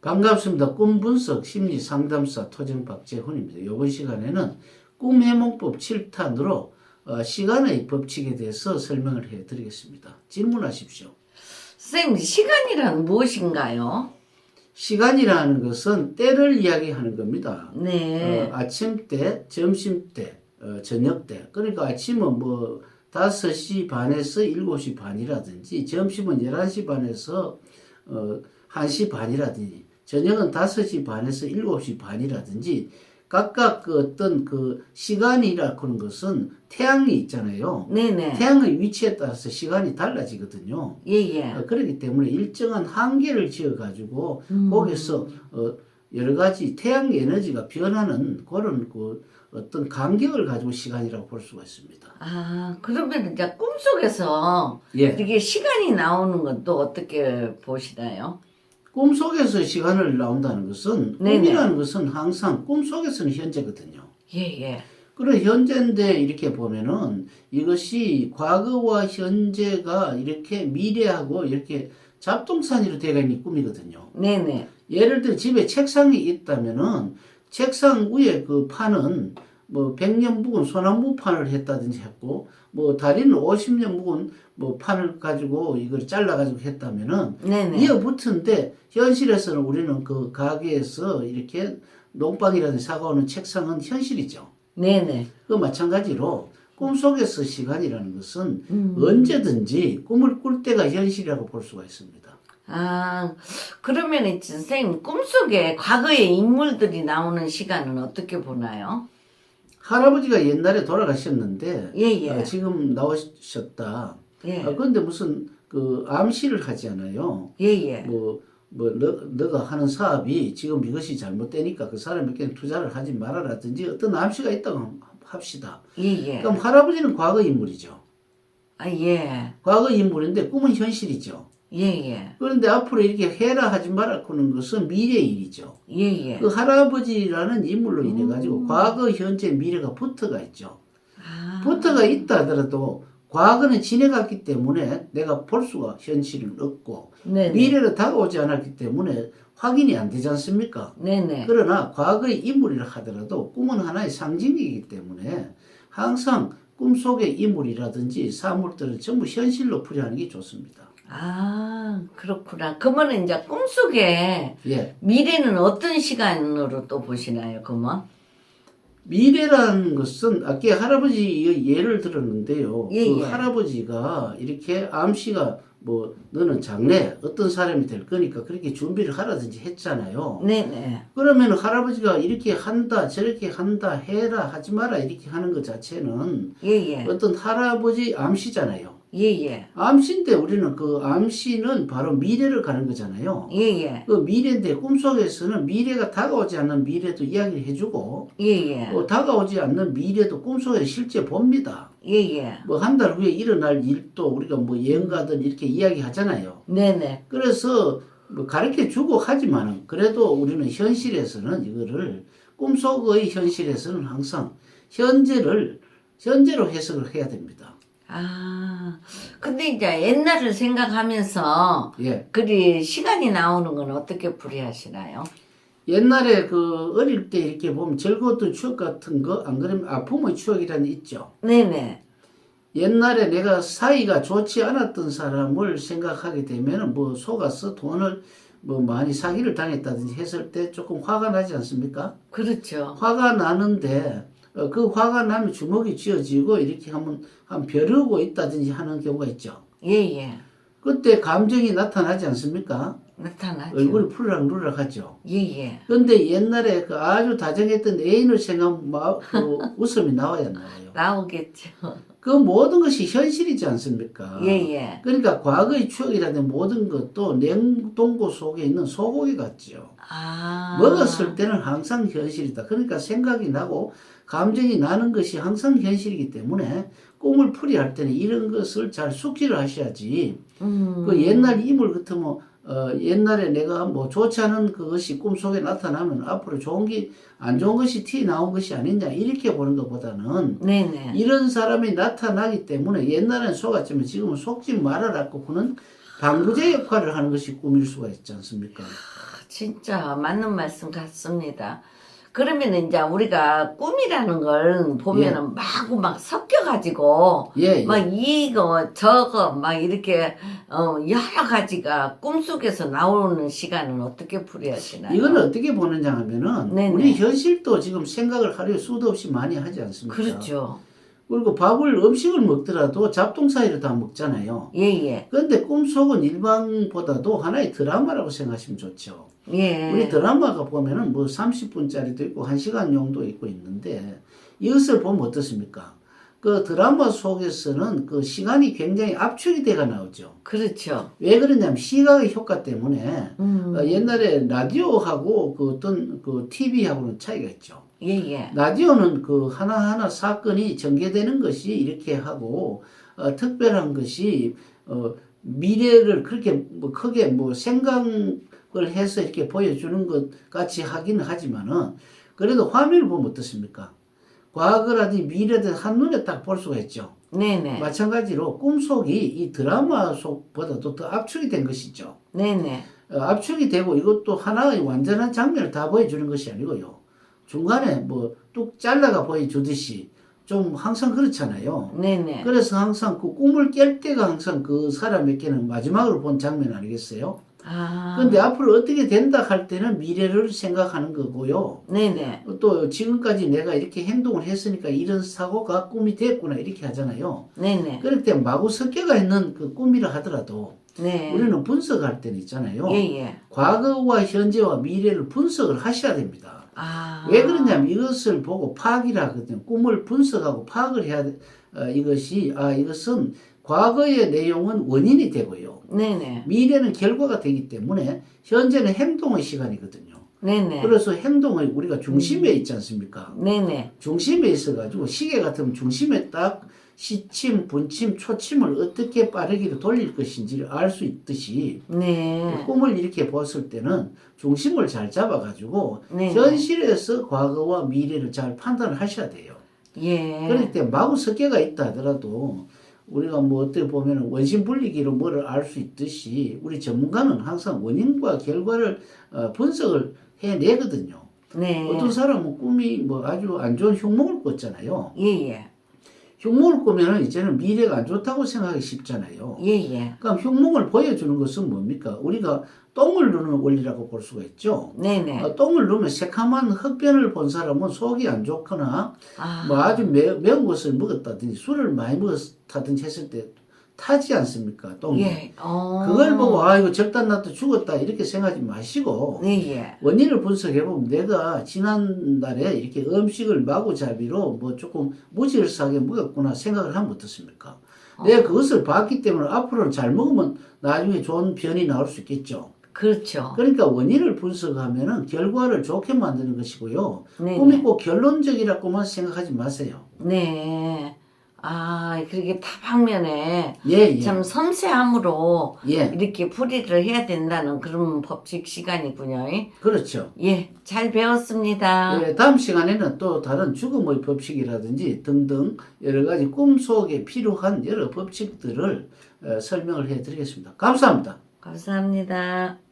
반갑습니다. 꿈 분석 심리 상담사 토정 박재훈입니다. 이번 시간에는 꿈 해몽법 7탄으로 어, 시간의 법칙에 대해서 설명을 해 드리겠습니다. 질문하십시오. 선생님, 시간이란 무엇인가요? 시간이라는 것은 때를 이야기하는 겁니다. 네. 어, 아침 때, 점심 때, 어, 저녁 때. 그러니까 아침은 뭐 5시 반에서 7시 반이라든지 점심은 11시 반에서 어, 1시 반이라든지 저녁은 5시 반에서 7시 반이라든지 각각 그 어떤 그 시간이라 그런 것은 태양이 있잖아요. 네네. 태양의 위치에 따라서 시간이 달라지거든요. 예, 예. 어, 그렇기 때문에 일정한 한계를 지어가지고 음. 거기서 어, 여러 가지 태양 에너지가 변하는 그런 그 어떤 간격을 가지고 시간이라고 볼 수가 있습니다. 아, 그러면 이제 꿈속에서 예. 이렇게 시간이 나오는 것도 어떻게 보시나요? 꿈속에서 시간을 나온다는 것은 네네. 꿈이라는 것은 항상 꿈속에서는 현재거든요. 예, 예. 그런 현재인데 이렇게 보면은 이것이 과거와 현재가 이렇게 미래하고 이렇게 잡동사니로 되어 있는 꿈이거든요. 네네. 예를 들어 집에 책상이 있다면은 책상 위에 그 판은 뭐 100년 묵은 소나무 판을 했다든지 했고 뭐 다리는 50년 묵은 뭐 판을 가지고 이걸 잘라 가지고 했다면은 네네. 이어붙은데 현실에서는 우리는 그 가게에서 이렇게 농빵이라든지 사가오는 책상은 현실이죠. 네네. 그 마찬가지로 꿈속에서 시간이라는 것은 음. 언제든지 꿈을 꿀 때가 현실이라고 볼 수가 있습니다. 아, 그러면 이제 선생님, 꿈속에 과거의 인물들이 나오는 시간은 어떻게 보나요? 할아버지가 옛날에 돌아가셨는데 예, 예. 어, 지금 나오셨다. 예. 아, 그런데 무슨 그 암시를 하잖아요. 예, 예. 뭐, 뭐, 너, 너가 하는 사업이 지금 이것이 잘못되니까 그 사람에게 투자를 하지 말아라든지 어떤 암시가 있다고 합시다. 예, 예. 그럼 할아버지는 과거 인물이죠. 아, 예. 과거 인물인데 꿈은 현실이죠. 예, 예. 그런데 앞으로 이렇게 해라 하지 마라 하는 것은 미래 일이죠. 예, 예. 그 할아버지라는 인물로 인해 가지고 과거, 현재, 미래가 붙어가 있죠. 아, 붙어가 있다 하더라도 과거는 지나갔기 때문에 내가 볼 수가 현실은 없고 네네. 미래로 다가오지 않았기 때문에 확인이 안 되지 않습니까? 네네. 그러나 과거의 인물이라 하더라도 꿈은 하나의 상징이기 때문에 항상 꿈속의 인물이라든지 사물들은 전부 현실로 풀이하는 게 좋습니다. 아, 그렇구나. 그러면 이제 꿈속에 예. 미래는 어떤 시간으로 또 보시나요, 그러면? 미래라는 것은 아까 할아버지 예를 들었는데요. 예, 그 예. 할아버지가 이렇게 암시가 뭐 너는 장래 어떤 사람이 될 거니까 그렇게 준비를 하라든지 했잖아요. 네네. 그러면 할아버지가 이렇게 한다 저렇게 한다 해라 하지 마라 이렇게 하는 것 자체는 예, 예. 어떤 할아버지 암시잖아요. 예, 예. 암시인데 우리는 그 암시는 바로 미래를 가는 거잖아요. 예, 예. 그 미래인데 꿈속에서는 미래가 다가오지 않는 미래도 이야기를 해주고 예, 예. 또 다가오지 않는 미래도 꿈속에 실제 봅니다. 예, 예. 뭐 한 달 후에 일어날 일도 우리가 뭐 여행 가든 이렇게 이야기 하잖아요. 네네. 그래서 뭐 가르쳐 주고 하지만은 그래도 우리는 현실에서는 이거를 꿈속의 현실에서는 항상 현재를 현재로 해석을 해야 됩니다. 아, 근데 이제 옛날을 생각하면서 예. 그리 시간이 나오는 건 어떻게 풀이하시나요? 옛날에 그 어릴 때 이렇게 보면 즐거웠던 추억 같은 거 안 그러면 아픔의 추억이라는 게 있죠. 네네. 옛날에 내가 사이가 좋지 않았던 사람을 생각하게 되면 뭐 속아서 돈을 뭐 많이 사기를 당했다든지 했을 때 조금 화가 나지 않습니까? 그렇죠. 화가 나는데 어, 그 화가 나면 주먹이 쥐어지고 이렇게 하면 한 벼르고 있다든지 하는 경우가 있죠. 예, 예. 그때 감정이 나타나지 않습니까? 나타나죠. 얼굴이 푸르락루락 하죠. 예, 예. 그런데 옛날에 그 아주 다정했던 애인을 생각하면 마- 그 웃음이 나와야 나와요. 나오겠죠. 그 모든 것이 현실이지 않습니까? 예, 예. 그러니까 과거의 추억이라든 모든 것도 냉동고 속에 있는 소고기 같죠. 아. 먹었을 때는 항상 현실이다. 그러니까 생각이 나고 감정이 나는 것이 항상 현실이기 때문에 꿈을 풀이할 때는 이런 것을 잘 숙지를 하셔야지. 음. 그 옛날 인물 같으면 어, 옛날에 내가 뭐 좋지 않은 그것이 꿈속에 나타나면 앞으로 좋은 게 안 좋은 것이 티 나온 것이 아니냐 이렇게 보는 것보다는 네네. 이런 사람이 나타나기 때문에 옛날엔 속았지만 지금은 속지 말아라고 하는 방부제 역할을 하는 것이 꿈일 수가 있지 않습니까? 진짜 맞는 말씀 같습니다. 그러면 이제 우리가 꿈이라는 걸 보면은 마구 막 섞여가지고 예, 예. 막 이거 저거 막 이렇게 어 여러 가지가 꿈속에서 나오는 시간은 어떻게 풀이하시나요? 이건 어떻게 보느냐 하면은 네네. 우리 현실도 지금 생각을 하루에 수도 없이 많이 하지 않습니까? 그렇죠. 그리고 밥을 음식을 먹더라도 잡동사이로 다 먹잖아요. 예예 그런데 꿈속은 일반보다도 하나의 드라마라고 생각하시면 좋죠. 예. 우리 드라마가 보면은 뭐 30분짜리도 있고 1시간 용도 있고 있는데 이것을 보면 어떻습니까? 그 드라마 속에서는 그 시간이 굉장히 압축이 돼가 나오죠. 그렇죠. 왜 그러냐면 시각의 효과 때문에 음. 어, 옛날에 라디오하고 그 어떤 그 TV하고는 차이가 있죠. 예 예. 라디오는 그 하나하나 사건이 전개되는 것이 이렇게 하고 어, 특별한 것이 어, 미래를 그렇게 뭐 크게 뭐 생각을 해서 이렇게 보여주는 것 같이 하기는 하지만은 그래도 화면을 보면 어떻습니까? 과거라든지 미래든 한눈에 딱 볼 수가 있죠. 네네. 마찬가지로 꿈속이 이 드라마 속보다도 더 압축이 된 것이죠. 네네. 어, 압축이 되고 이것도 하나의 완전한 장면을 다 보여주는 것이 아니고요. 중간에 뭐 뚝 잘라가 보여주듯이 좀 항상 그렇잖아요. 네네. 그래서 항상 그 꿈을 깰 때가 항상 그 사람에게는 마지막으로 본 장면 아니겠어요? 아. 근데 앞으로 어떻게 된다 할 때는 미래를 생각하는 거고요. 네네. 또 지금까지 내가 이렇게 행동을 했으니까 이런 사고가 꿈이 됐구나 이렇게 하잖아요. 네네. 그럴 때 마구 섞여가 있는 그 꿈이라 하더라도 네. 우리는 분석할 때는 있잖아요. 예예. 과거와 현재와 미래를 분석을 하셔야 됩니다. 아. 왜 그러냐면 이것을 보고 파악이라 하거든요. 꿈을 분석하고 파악을 해야 돼. 어, 이것이 아 이것은 과거의 내용은 원인이 되고요. 네네. 미래는 결과가 되기 때문에 현재는 행동의 시간이거든요. 네네. 그래서 행동의 우리가 중심에 있지 않습니까? 네네. 중심에 있어가지고 시계 같으면 중심에 딱 시침, 분침, 초침을 어떻게 빠르게 돌릴 것인지를 알 수 있듯이 네. 꿈을 이렇게 봤을 때는 중심을 잘 잡아가지고 네. 현실에서 과거와 미래를 잘 판단을 하셔야 돼요. 예. 그럴 때 마구 섞여가 있다 하더라도 우리가 뭐 어떻게 보면 원심 분리기로 뭐를 알 수 있듯이 우리 전문가는 항상 원인과 결과를 어, 분석을 해내거든요. 네. 어떤 사람은 꿈이 뭐 아주 안 좋은 흉몽을 꿨잖아요. 예 예. 흉몽을 꾸면은 이제는 미래가 안 좋다고 생각하기 쉽잖아요. 예 예. 그럼 흉몽을 보여주는 것은 뭡니까? 우리가 똥을 누는 원리라고 볼 수가 있죠. 네네. 어, 똥을 누면 새카만 흑변을 본 사람은 속이 안 좋거나 아. 뭐 아주 매, 매운 것을 먹었다든지 술을 많이 먹었다든지 했을 때 타지 않습니까? 똥이. 예. 어. 그걸 보고 아 이거 절단 나도 죽었다 이렇게 생각하지 마시고 네예. 원인을 분석해 보면 내가 지난달에 이렇게 음식을 마구잡이로 뭐 조금 무질서하게 먹었구나 생각을 하면 어떻습니까? 내가 그것을 봤기 때문에 앞으로는 잘 먹으면 나중에 좋은 변이 나올 수 있겠죠. 그렇죠. 그러니까 원인을 분석하면은 결과를 좋게 만드는 것이고요. 네. 꿈이 꼭 결론적이라고만 생각하지 마세요. 네. 아, 그렇게 다방면에 예, 예. 참 섬세함으로 예, 이렇게 풀이를 해야 된다는 그런 법칙 시간이군요. 그렇죠. 예, 잘 배웠습니다. 예, 다음 시간에는 또 다른 죽음의 법칙이라든지 등등 여러 가지 꿈속에 필요한 여러 법칙들을 어, 설명을 해 드리겠습니다. 감사합니다. 감사합니다.